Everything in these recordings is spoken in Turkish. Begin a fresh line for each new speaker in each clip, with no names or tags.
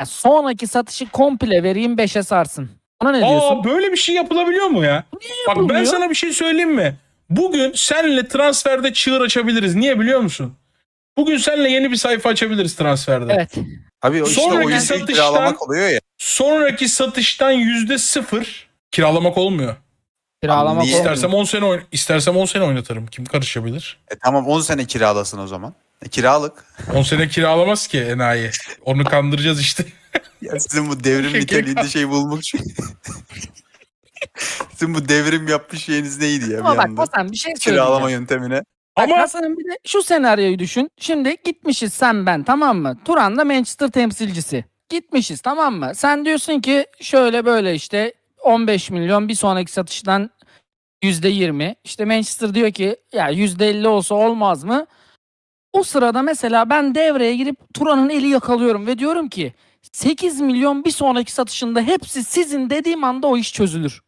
Ya sonraki satışı komple vereyim 5'e sarsın. Ona ne diyorsun?
Aa böyle bir şey yapılabiliyor mu ya? Bak ben
yapılmıyor?
sana bir şey söyleyeyim mi? Bugün senle transferde çığır açabiliriz. Niye biliyor musun? Bugün senle yeni bir sayfa açabiliriz transferde.
Evet.
Abi o işte
Sonraki
oyuncuyu
satıştan-
kiralamak oluyor ya.
Sonraki satıştan yüzde sıfır kiralamak olmuyor.
Kiralamak
niye?
olmuyor.
İstersem 10 sene oyn- istersem 10 sene oynatırım. Kim karışabilir?
E tamam 10 sene kiralasın o zaman. E, kiralık.
10 sene kiralamaz ki enayi. Onu kandıracağız işte.
Ya sizin bu devrim niteliğinde şey bulmak için. sizin bu devrim yapmış şeyiniz neydi ya bir
Ama bak
anda?
Hasan bir şey söyleyeceğim.
Kiralama yöntemine.
Bak
Ama
Hasan'ın bir de şu senaryoyu düşün. Şimdi gitmişiz sen ben tamam mı? Turan da Manchester temsilcisi. Gitmişiz tamam mı? Sen diyorsun ki şöyle böyle işte 15 milyon bir sonraki satıştan %20. İşte Manchester diyor ki ya %50 olsa olmaz mı? O sırada mesela ben devreye girip Turan'ın eli yakalıyorum ve diyorum ki 8 milyon bir sonraki satışında hepsi sizin dediğim anda o iş çözülür.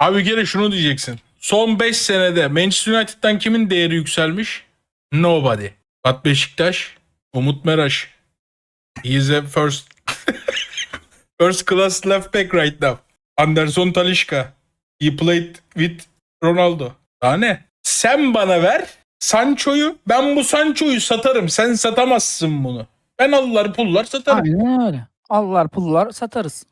abi gene şunu diyeceksin. Son 5 senede Manchester United'dan kimin değeri yükselmiş? Nobody. But Beşiktaş, Umut Meraş. He is a first first class left back right now. Anderson Talişka. He played with Ronaldo. Daha ne? Sen bana ver Sancho'yu. Ben bu Sancho'yu satarım. Sen satamazsın bunu. Ben alırlar pullar satarım.
Aynen öyle. Allar pullar satarız.